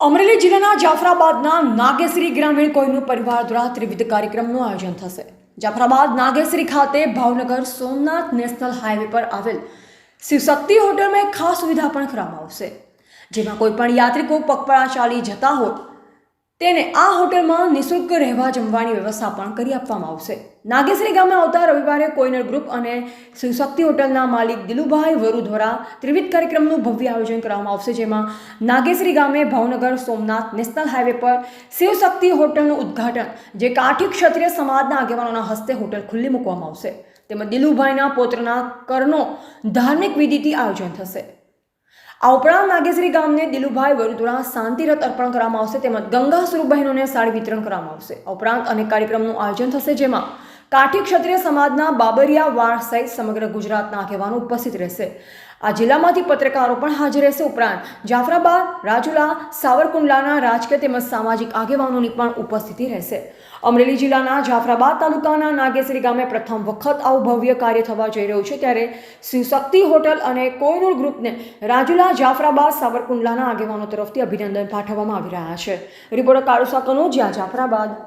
અમરેલી જિલ્લાના જાફરાબાદના નાગેશ્રી ગ્રામીણ કોઈનું પરિવાર દ્વારા ત્રિવિધ કાર્યક્રમનું આયોજન થશે. જાફરાબાદ નાગેશ્રી ખાતે ભાવનગર સોમનાથ નેશનલ હાઈવે પર આવેલ શિવશક્તિ હોટલમાં ખાસ સુવિધા પણ કરવામાં આવશે. જેમાં કોઈ પણ યાત્રિકો પગપળા ચાલી જતા હોય તેને આ હોટલમાં નિઃશુલ્ક રહેવા જમવાની વ્યવસ્થા પણ કરી આપવામાં આવશે. નાગેશ્રી ગામે આવતા રવિવારે કોઈનર ગ્રુપ અને શિવશક્તિ હોટલના માલિક દિલુભાઈ વરુ ત્રિવિધ કાર્યક્રમનું ભવ્ય આયોજન કરવામાં આવશે, જેમાં નાગેશ્રી ગામે ભાવનગર, સોમનાથ નેશનલ હાઈવે પર શિવશક્તિ હોટલનું ઉદ્ઘાટન, જે કાઠી ક્ષત્રિય સમાજના આગેવાનોના હસ્તે હોટલ ખુલ્લી મૂકવામાં આવશે. તેમજ દિલુભાઈના પોત્રના કરનો ધાર્મિક વિધિથી આયોજન થશે. આ ઉપરાંત નાગેશ્રી ગામને દિલુભાઈ વરુ દ્વારા શાંતિરથ અર્પણ કરવામાં આવશે, તેમજ ગંગા સ્વરૂપ બહેનોને સાડી વિતરણ કરવામાં આવશે. ઉપરાંત અનેક કાર્યક્રમનું આયોજન થશે જેમાં કાઠી ક્ષત્રિય સમાજના બાબરિયા વાળ સહિત સમગ્ર ગુજરાતના આગેવાનો ઉપસ્થિત રહેશે. આ જિલ્લામાંથી પત્રકારો પણ હાજર રહેશે. ઉપરાંત જાફરાબાદ, રાજુલા, સાવરકુંડલાના રાજકીય તેમજ સામાજિક આગેવાનોની પણ ઉપસ્થિતિ રહેશે. અમરેલી જિલ્લાના જાફરાબાદ તાલુકાના નાગેશ્રી ગામે પ્રથમ વખત આવું ભવ્ય કાર્ય થવા જઈ રહ્યું છે, ત્યારે શિવશક્તિ હોટલ અને કોઈનુર ગ્રુપને રાજુલા, જાફરાબાદ, સાવરકુંડલાના આગેવાનો તરફથી અભિનંદન પાઠવવામાં આવી રહ્યા છે. રિપોર્ટર કાળુસા કનોજિયા, જાફરાબાદ.